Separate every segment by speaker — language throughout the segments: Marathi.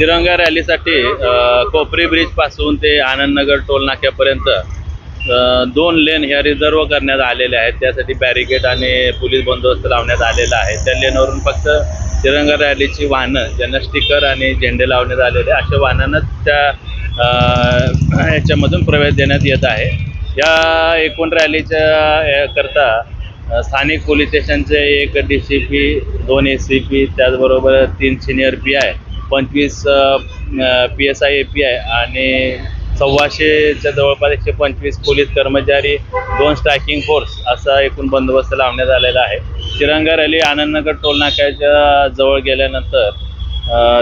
Speaker 1: तिरंगा रॅलीसाठी कोपरी ब्रिजपासून ते आनंदनगर टोल नाक्यापर्यंत दोन लेन ह्या रिझर्व करण्यात आलेल्या आहेत. त्यासाठी बॅरिकेड आणि पोलीस बंदोबस्त लावण्यात आलेला आहे. त्या लेनवरून फक्त तिरंगा रॅलीची वाहनं ज्यांना स्टिकर आणि झेंडे लावण्यात आलेले अशा वाहनांनाच त्या ह्याच्यामधून प्रवेश देण्यात येत आहे. या एकूण रॅलीच्या करता स्थानिक पोलीस स्टेशनचे एक डी सी पी दोन ए सी पी त्याचबरोबर तीन सिनियर पी आय पंचवीस P S I A P I आणि सव्वाशेच्या जवळपास एकशे पंचवीस पोलीस कर्मचारी दोन स्ट्रायकिंग फोर्स असा एकूण बंदोबस्त लावण्यात आलेला आहे. तिरंगा रॅली आनंदनगर टोल नाक्याच्या जवळ गेल्यानंतर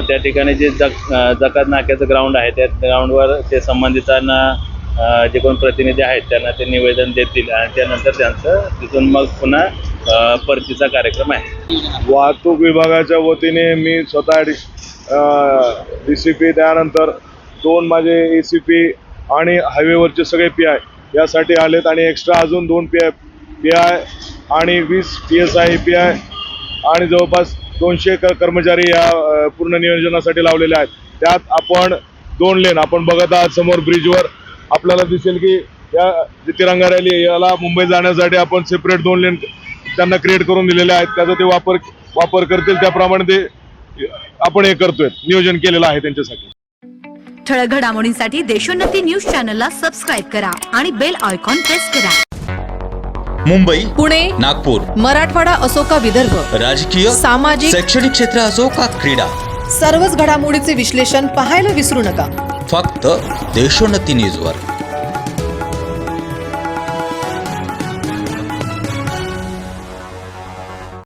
Speaker 1: त्या ठिकाणी जे जक जकात नाक्याचं ग्राउंड आहे त्या ग्राउंडवर ते संबंधितांना जे कोण प्रतिनिधी आहेत त्यांना ते निवेदन देतील आणि त्यानंतर त्यांचं तिथून मग पुन्हा परतीचा कार्यक्रम आहे.
Speaker 2: वाहतूक विभागाच्या वतीने मी स्वतः डी सी पी त्यानंतर दोन माझे ए सी पी आणि हायवेवरचे सगळे पी आय यासाठी आलेत आणि एक्स्ट्रा अजून दोन पी आय पी आय आणि वीस P S I P I आणि जवळपास दोनशे क कर्मचारी या पूर्ण नियोजनासाठी लावलेले आहेत. त्यात आपण दोन लेन आपण बघत आहात समोर ब्रिजवर आपल्याला दिसेल की या जी तिरंगा रॅली याला मुंबई जाण्यासाठी आपण सेपरेट दोन लेन त्यांना क्रिएट करून दिलेले आहेत. त्याचा ते वापर वापर करतील. त्याप्रमाणे ते आपण हे करतोय. नियोजन केलेलं आहे त्यांच्यासाठी.
Speaker 3: ठळक घडामोडींसाठी देशोन्नती न्यूज चॅनलला सबस्क्राईब करा आणि बेल आयकॉन प्रेस करा.
Speaker 4: मुंबई
Speaker 5: पुणे
Speaker 4: नागपूर
Speaker 5: मराठवाडा असो का विदर्भ
Speaker 4: राजकीय
Speaker 5: सामाजिक
Speaker 4: शैक्षणिक क्षेत्र असो का क्रीडा
Speaker 5: सर्वच घडामोडीचे विश्लेषण पाहायला विसरू नका.
Speaker 4: फक्त देशोन्नती न्यूजवर.